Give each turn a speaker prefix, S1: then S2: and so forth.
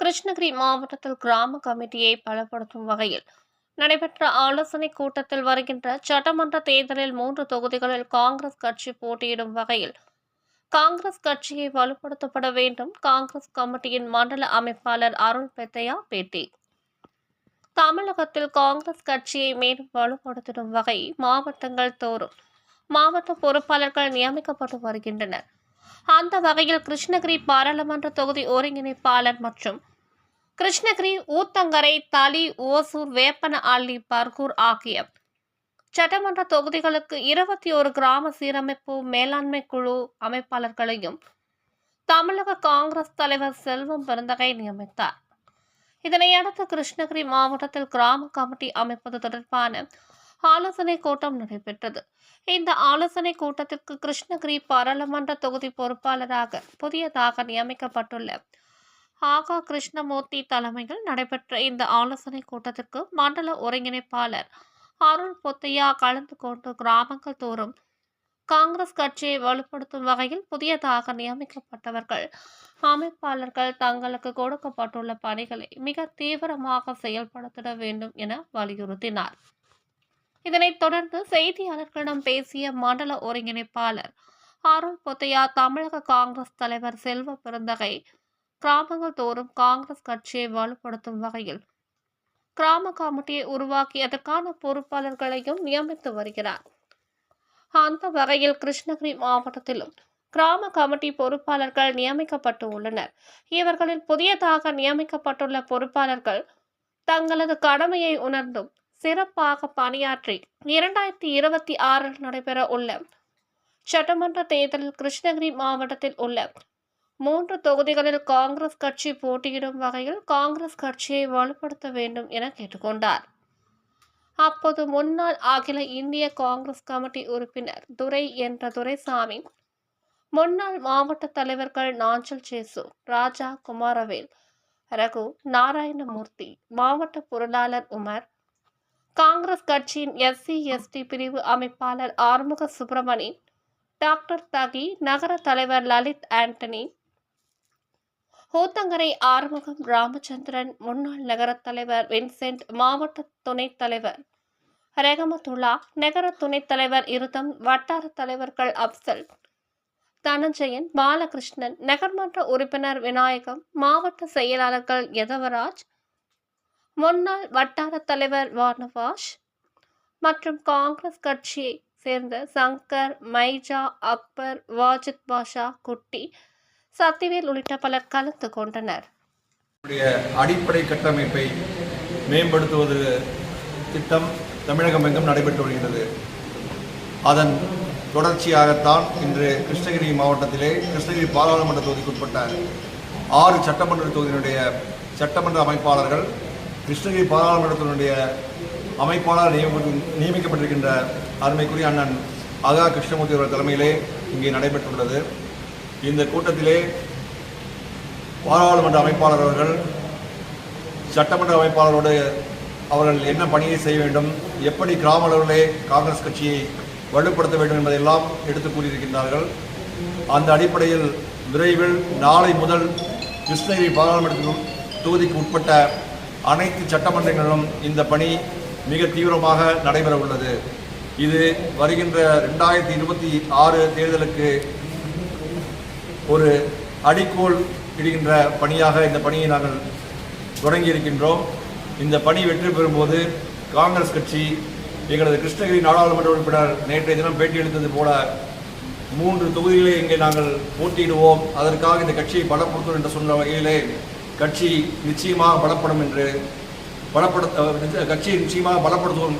S1: கிருஷ்ணகிரி மாவட்டத்தில் கிராம கமிட்டியை பலப்படுத்தும் வகையில் நடைபெற்ற ஆலோசனைக் கூட்டத்தில் வருகின்ற சட்டமன்ற தேர்தலில் மூன்று தொகுதிகளில் காங்கிரஸ் கட்சி போட்டியிடும் வகையில் காங்கிரஸ் கட்சியை வலுப்படுத்தப்பட வேண்டும். காங்கிரஸ் கமிட்டியின் மண்டல அமைப்பாளர் அருள் பெத்தையா பேட்டி. தமிழகத்தில் காங்கிரஸ் கட்சியை மேலும் வலுப்படுத்திடும் வகை மாவட்டங்கள் தோறும் மாவட்ட பொறுப்பாளர்கள் நியமிக்கப்பட்டு வருகின்றனர். அந்த வகையில் கிருஷ்ணகிரி பாராளுமன்ற தொகுதி ஒருங்கிணைப்பாளர் மற்றும் கிருஷ்ணகிரி ஊத்தங்கரை தளி ஓசூர் வேப்பன அள்ளி பர்கூர் ஆகிய சட்டமன்ற தொகுதிகளுக்கு இருபத்தி ஒரு கிராம சீரமைப்பு மேலாண்மை குழு அமைப்பாளர்களையும் தமிழக காங்கிரஸ் தலைவர் செல்வம் பெருந்தகை நியமித்தார். இதனையடுத்து கிருஷ்ணகிரி மாவட்டத்தில் கிராம கமிட்டி அமைப்பது தொடர்பான ஆலோசனை கூட்டம் நடைபெற்றது. இந்த ஆலோசனை கூட்டத்திற்கு கிருஷ்ணகிரி பாராளுமன்ற தொகுதி பொறுப்பாளராக புதியதாக நியமிக்கப்பட்டுள்ள ஆகா கிருஷ்ணமூர்த்தி தலைமையில் நடைபெற்ற இந்த ஆலோசனை கூட்டத்திற்கு மண்டல ஒருங்கிணைப்பாளர் அருண் பொத்தையா கலந்து கொண்டு கிராமங்கள் தோறும் காங்கிரஸ் கட்சியை வலுப்படுத்தும் வகையில் புதியதாக நியமிக்கப்பட்டவர்கள். அமைப்பாளர்கள் தங்களுக்கு கொடுக்கப்பட்டுள்ள பணிகளை மிக தீவிரமாக செயல்படுத்திட வேண்டும் என வலியுறுத்தினார். இதனைத் தொடர்ந்து செய்தியாளர்களிடம் பேசிய மண்டல ஒருங்கிணைப்பாளர் அருண் பொத்தையா தமிழக காங்கிரஸ் தலைவர் செல்வ பெருந்தகை கிராமங்கள் தோறும் காங்கிரஸ் கட்சியை வலுப்படுத்தும் வகையில் கிராம கமிட்டியை உருவாக்கி அதற்கான பொறுப்பாளர்களையும் நியமித்து வருகிறார். அந்த வகையில் கிருஷ்ணகிரி மாவட்டத்திலும் கிராம கமிட்டி பொறுப்பாளர்கள் நியமிக்கப்பட்டு உள்ளனர். இவர்களில் புதியதாக நியமிக்கப்பட்டுள்ள பொறுப்பாளர்கள் தங்களது கடமையை உணர்ந்தும் சிறப்பாக பணியாற்றி இரண்டாயிரத்தி இருபத்தி ஆறில் நடைபெற உள்ள சட்டமன்ற தேர்தலில் கிருஷ்ணகிரி மாவட்டத்தில் உள்ள மூன்று தொகுதிகளில் காங்கிரஸ் கட்சி போட்டியிடும் வகையில் காங்கிரஸ் கட்சியை வலுப்படுத்த வேண்டும் என கேட்டுக்கொண்டார். அப்போது முன்னாள் அகில இந்திய காங்கிரஸ் கமிட்டி உறுப்பினர் துரை என்ற துரைசாமி முன்னாள் மாவட்ட தலைவர்கள் நாஞ்சல் சேசு ராஜா குமாரவேல் ரகு நாராயணமூர்த்தி மாவட்ட பொருளாளர் உமர் காங்கிரஸ் கட்சியின் எஸ்சி எஸ்டி பிரிவு அமைப்பாளர் ஆறுமுக சுப்பிரமணி டாக்டர் தகி நகர தலைவர் லலித் ஆண்டனி ஊத்தங்கரை ஆறுமுகம் ராமச்சந்திரன் முன்னாள் நகரத் தலைவர் வின்சென்ட் மாவட்ட துணைத் தலைவர் ரெகமத்துல்லா நகர துணைத் தலைவர் இருதம் வட்டார தலைவர்கள் அப்சல் தனஞ்சயன் பாலகிருஷ்ணன் நகர்மன்ற உறுப்பினர் விநாயகம் மாவட்ட செயலாளர்கள் யதவராஜ் முன்னாள் வட்டார தலைவர் வானவாஷ் மற்றும் காங்கிரஸ் கட்சியை சேர்ந்த சங்கர் மைஜா அக்பர் வாஜித் பாஷா குட்டி சக்திவேல் உள்ளிட்ட பலர் கலந்து கொண்டனர்.
S2: அடிப்படை கட்டமைப்பை மேம்படுத்துவது திட்டம் தமிழகம் எங்கும் நடைபெற்று வருகிறது. அதன் தொடர்ச்சியாகத்தான் இன்று கிருஷ்ணகிரி மாவட்டத்திலே கிருஷ்ணகிரி பாராளுமன்ற தொகுதிக்குட்பட்ட ஆறு சட்டமன்ற தொகுதியினுடைய சட்டமன்ற அமைப்பாளர்கள் கிருஷ்ணகிரி பாராளுமன்றத்தினுடைய அமைப்பாளர் நியமிக்கப்பட்டிருக்கின்ற அருமைக்குரிய அண்ணன் அகா கிருஷ்ணமூர்த்தி அவர்கள் தலைமையிலே இங்கே நடைபெற்றுள்ளது. இந்த கூட்டத்திலே பாராளுமன்ற அமைப்பாளர் அவர்கள் சட்டமன்ற அமைப்பாளரோடு அவர்கள் என்ன பணியை செய்ய வேண்டும் எப்படி கிராம அளவிலே காங்கிரஸ் கட்சியை வலுப்படுத்த வேண்டும் என்பதையெல்லாம் எடுத்து கூறியிருக்கின்றார்கள். அந்த அடிப்படையில் விரைவில் நாளை முதல் கிருஷ்ணகிரி பாராளுமன்ற தொகுதிக்கு உட்பட்ட அனைத்து சட்டமன்றங்களிலும் இந்த பணி மிக தீவிரமாக நடைபெற உள்ளது இது வருகின்ற ரெண்டாயிரத்தி இருபத்தி ஆறு தேர்தலுக்கு ஒரு அடிக்கோல் இடுகின்ற பணியாக இந்த பணியை நாங்கள் தொடங்கி இருக்கின்றோம் இந்த பணி வெற்றி பெறும்போது காங்கிரஸ் கட்சி எங்களது கிருஷ்ணகிரி நாடாளுமன்ற உறுப்பினர் நேற்றைய தினம் பேட்டியளித்தது போல மூன்று தொகுதிகளை இங்கே நாங்கள் போட்டியிடுவோம். அதற்காக இந்த கட்சியை பலப்படுத்தும் என்று சொன்ன வகையிலே கட்சி நிச்சயமாக பலப்படும் என்று பலப்படுத்த கட்சியை நிச்சயமாக பலப்படுத்துவோம்